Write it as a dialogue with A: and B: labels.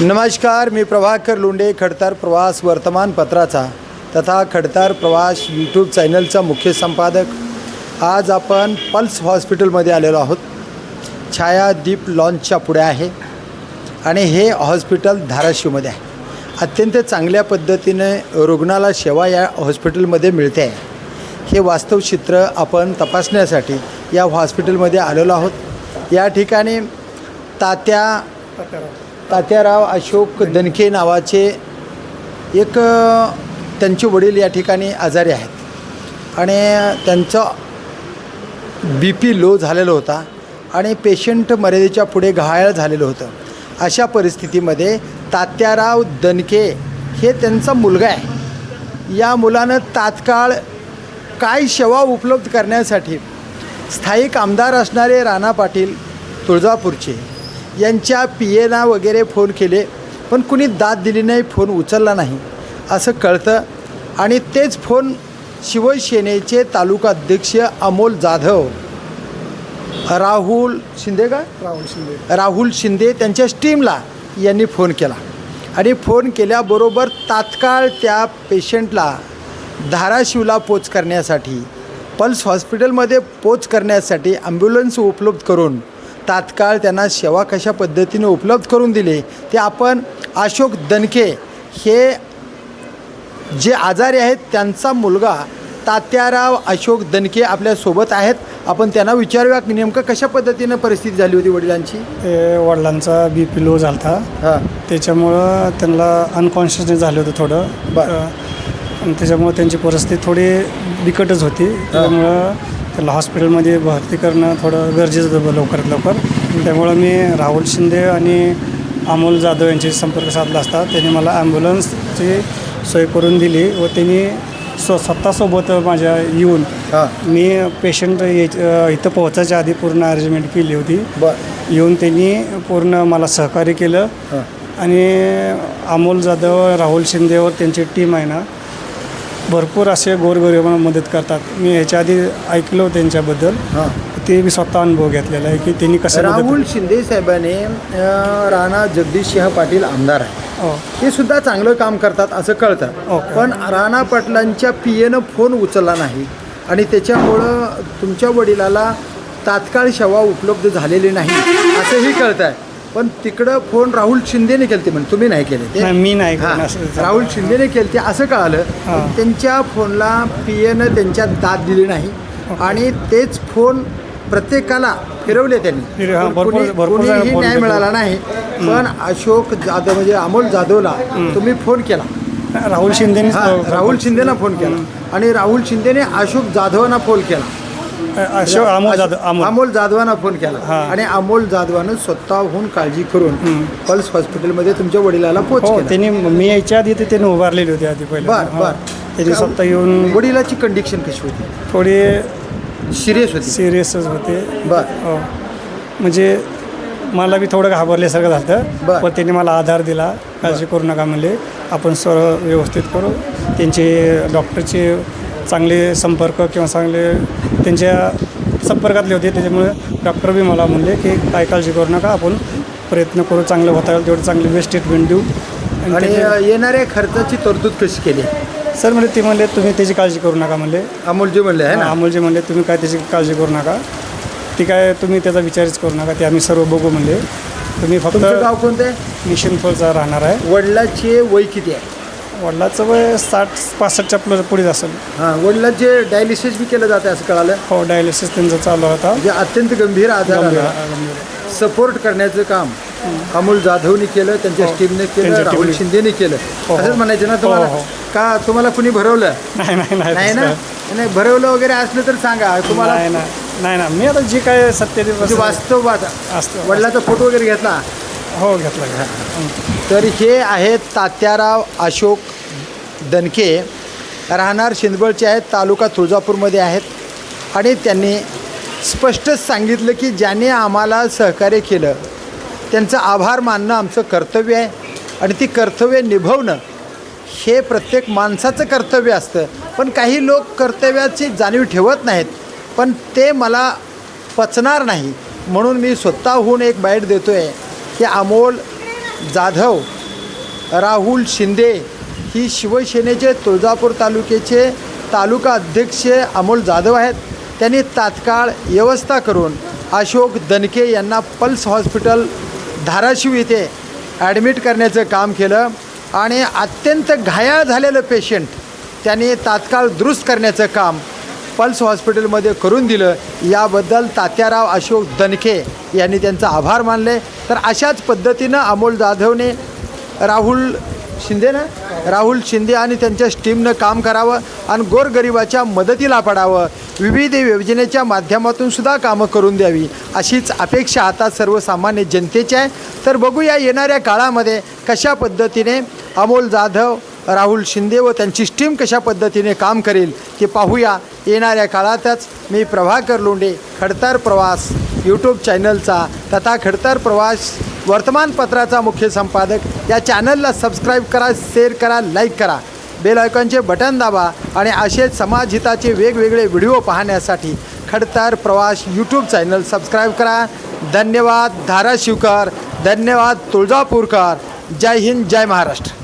A: नमस्कार मी प्रभाकर लोंडे खडतार प्रवास वर्तमानपत्राचा तथा खडतार प्रवास यूट्यूब चॅनलचा मुख्य संपादक. आज आपण पल्स हॉस्पिटलमध्ये आलेलो आहोत. छायादीप लॉन्चच्या पुढे आहे आणि हे हॉस्पिटल धाराशिवमध्ये आहे. अत्यंत चांगल्या पद्धतीने रुग्णाला सेवा या हॉस्पिटलमध्ये मिळते. आहे हे वास्तव चित्र आपण तपासण्यासाठी या हॉस्पिटलमध्ये आलेलो आहोत. या ठिकाणी तात्या तात्याराव अशोक दणके नावाचे एक त्यांचे वडील या ठिकाणी आजारी आहेत. आणि त्यांचं बी पी लो झालेला होता आणि पेशंट मर्यादेच्या पुढे घायाळ झालेलं होतं. अशा परिस्थितीमध्ये तात्याराव दणके हे त्यांचा मुलगा आहे. या मुलानं तात्काळ काय सेवा उपलब्ध करण्यासाठी स्थायिक आमदार असणारे राणा पाटील तुळजापूरचे. यांच्या पी एना वगैरे फोन केले पण कुणी दाद दिली नाही फोन उचलला नाही असं कळतं. आणि तेच फोन शिवसेनेचे तालुका अध्यक्ष अमोल जाधव राहुल शिंदे का?
B: राहुल शिंदे.
A: राहुल शिंदे त्यांच्या टीमला यांनी फोन केला. आणि फोन केल्याबरोबर तात्काळ त्या पेशंटला धाराशिवला पोच करण्यासाठी पल्स हॉस्पिटलमध्ये पोच करण्यासाठी ॲम्ब्युलन्स उपलब्ध करून तात्काळ त्यांना सेवा कशा पद्धतीने उपलब्ध करून दिली ते आपण अशोक दणके हे जे आजारी आहेत त्यांचा मुलगा तात्याराव अशोक दणके आपल्यासोबत आहेत. आपण त्यांना विचारूया की नेमकं कशा पद्धतीनं परिस्थिती झाली होती वडिलांची?
B: ते वडिलांचा बी पी लो झाला होता
A: हां.
B: त्याच्यामुळं त्यांना अनकॉन्शियसनेस झालं होतं थोडं.
A: बरं.
B: आणि त्याच्यामुळं त्यांची परिस्थिती थोडी बिकटच होती. त्यामुळं त्याला हॉस्पिटलमध्ये भरती करणं थोडं गरजेचं होतं लवकरात लवकर. त्यामुळं मी राहुल शिंदे आणि अमोल जाधव यांची संपर्क साधला असता. त्यांनी मला ॲम्ब्युलन्सची सोय करून दिली व त्यांनी स्व स्वतःसोबत माझ्या येऊन मी पेशंट इथं पोहोचायच्या आधी पूर्ण अरेंजमेंट केली होती. येऊन त्यांनी पूर्ण मला सहकार्य केलं. आणि अमोल जाधव राहुल शिंदेवर त्यांची टीम आहे ना भरपूर असे गोरगरिबांना मदत करतात. मी ह्याच्या आधी ऐकलं त्यांच्याबद्दल.
A: हां.
B: ते मी स्वतः अनुभव घेतलेला आहे की त्यांनी कसं मदत
A: राहुल शिंदे साहेबांनी अं, राणा जगदीशसिंह पाटील आमदार आहे
B: हो.
A: ते सुद्धा चांगलं काम करतात असं कळतं.
B: ओके.
A: पण राणा पाटलांच्या पी एनं फोन उचलला नाही. आणि त्याच्यामुळं तुमच्या वडिलाला तात्काळ सेवा उपलब्ध झालेली नाही असंही कळतं आहे पण तिकडं फोन राहुल शिंदेने केले म्हणे. तुम्ही नाही केले ते?
B: नाही, मी नाही
A: हां,
B: केलं असं.
A: राहुल शिंदेने केले ते असं कळालं.
B: हां.
A: पण त्यांच्या फोनला पी एनं त्यांच्या दाद दिली नाही. आणि तेच फोन प्रत्येकाला फिरवले त्यांनी.
B: फिर- हां,
A: पण
B: भरपूर-
A: कुणी-
B: भरपूर जणांना
A: कुणीही
B: फोन
A: न्याय
B: केले.
A: मिळाला नाही. पण अशोक जाधव म्हणजे अमोल जाधवला तुम्ही फोन केला.
B: राहुल शिंदेने
A: हा, राहुल शिंदेना फोन केला. आणि राहुल शिंदेने अशोक जाधवांना फोन केला.
B: अमोल जाधव अमोल.
A: अमोल जाधवांना फोन केला.
B: हा.
A: आणि अमोल जाधवानं स्वतःहून काळजी करून पल्स हॉस्पिटलमध्ये तुमच्या वडिलाला पोच
B: हो त्यांनी मी यायच्या आधी ते त्यांनी उभारलेली होती आधी पहिले
A: बर
B: हो.
A: बर.
B: त्यांनी स्वतः येऊन
A: वडिलाची कंडिशन कशी होती?
B: थोडी
A: सिरियस होती.
B: सिरियसच होते.
A: बर.
B: हो. म्हणजे मला बी थोडं घाबरल्यासारखं झालं.
A: बरं.
B: पण त्यांनी मला आधार दिला. काळजी करू नका म्हणले. आपण सर्व व्यवस्थित करू. त्यांचे डॉक्टरचे चांगले संपर्क किंवा चांगले त्यांच्या संपर्कातले होते त्याच्यामुळे डॉक्टर बी मला म्हणले की काय काळजी करू नका आपण प्रयत्न करू चांगलं होता येईल तेवढं चांगली बेस्ट ट्रीटमेंट देऊ. आणि
A: येणाऱ्या खर्चाची तरतूद कशी केली?
B: सर म्हणजे ते म्हणले तुम्ही त्याची काळजी करू नका म्हणले.
A: अमोलजी म्हणले आहे ना?
B: अमोलजी म्हणले तुम्ही काय त्याची काळजी करू नका. ती काय तुम्ही त्याचा विचारच करू नका ते आम्ही सर्व बघू म्हणले. तुम्ही फक्त
A: गाव कोणतं
B: मिशन फॉलचा राहणार आहे.
A: वडिलाचे वय किती आहे?
B: वडिलाचं वय साठ पासष्टच्या प्लस पुढेच असेल.
A: हां वडिलाचे डायलिसिस बी केलं जाते असं कळालं?
B: हो डायलिसिस त्यांचा चालू होता.
A: म्हणजे अत्यंत गंभीर आजार
B: गंभीर
A: आला.
B: गंभीर.
A: सपोर्ट करण्याचं काम अमोल जाधवनी केलं त्यांच्या
B: हो.
A: टीमने केलं
B: त्यांच्या
A: राहुल. शिंदेने केलं.
B: हो, हो.
A: असंच म्हणायचं ना तुम्हाला?
B: हो, हो.
A: का तुम्हाला कुणी भरवलं?
B: नाही नाही नाही
A: नाही ना. नाही भरवलं वगैरे असलं तर सांगा. तुम्हाला
B: नाही ना नाही ना मी आता जे काय सत्य
A: म्हणजे वास्तव बात
B: असतं
A: वडिलाचा फोटो वगैरे घेतला.
B: हो घेतला घ्या
A: तर हे आहेत तात्याराव अशोक दणके. राहणार शिंदबळचे आहेत तालुका तुळजापूरमध्ये आहेत. आणि त्यांनी स्पष्टच सांगितलं की ज्याने आम्हाला सहकार्य केलं त्यांचं आभार मानणं आमचं कर्तव्य आहे. आणि ती कर्तव्य निभवणं हे प्रत्येक माणसाचं कर्तव्य असतं. पण काही लोक कर्तव्याची जाणीव ठेवत नाहीत. पण ते मला पचणार नाही. म्हणून मी स्वतःहून एक बाईट देतो आहे की अमोल जाधव राहुल शिंदे ही शिवसेनेचे तुळजापूर तालुक्याचे तालुका अध्यक्ष अमोल जाधव आहेत. त्यांनी तात्काळ व्यवस्था करून अशोक दनके यांना पल्स हॉस्पिटल धाराशिव इथे ॲडमिट करण्याचं काम केलं आणि अत्यंत घायाळ झालेलं पेशंट त्यांनी तात्काळ दुरुस्त करण्याचं काम पल्स हॉस्पिटलमध्ये करून दिलं याबद्दल तात्याराव अशोक दनखे यांनी त्यांचा आभार मानले. तर अशाच पद्धतीनं अमोल जाधवने राहुल शिंदे ना? राहुल शिंदे आणि त्यांच्या टीमनं काम करावं आणि गोरगरिबाच्या मदतीला पडावं. विविध योजनेच्या माध्यमातून सुद्धा कामं करून द्यावी अशीच अपेक्षा आता सर्वसामान्य जनतेची आहे. तर बघूया येणाऱ्या काळामध्ये कशा पद्धतीने अमोल जाधव राहुल शिंदे व त्यांची टीम कशा पद्धतीने काम करेल ते पाहूया. येणाऱ्या काळातच मी प्रभाकर लोंडे खडतर प्रवास यूट्यूब चॅनलचा तथा खडतर प्रवास वर्तमानपत्राचा मुख्य संपादक. या चॅनलला सबस्क्राईब करा शेअर करा लाईक करा. बेल आयकॉनचे बटन दाबा आणि असेच समाजहिताचे वेगवेगळे व्हिडिओ पाहण्यासाठी खडतर प्रवास यूट्यूब चॅनल सबस्क्राईब करा. धन्यवाद धाराशिवकर. धन्यवाद तुळजापूरकर. जय हिंद जय महाराष्ट्र.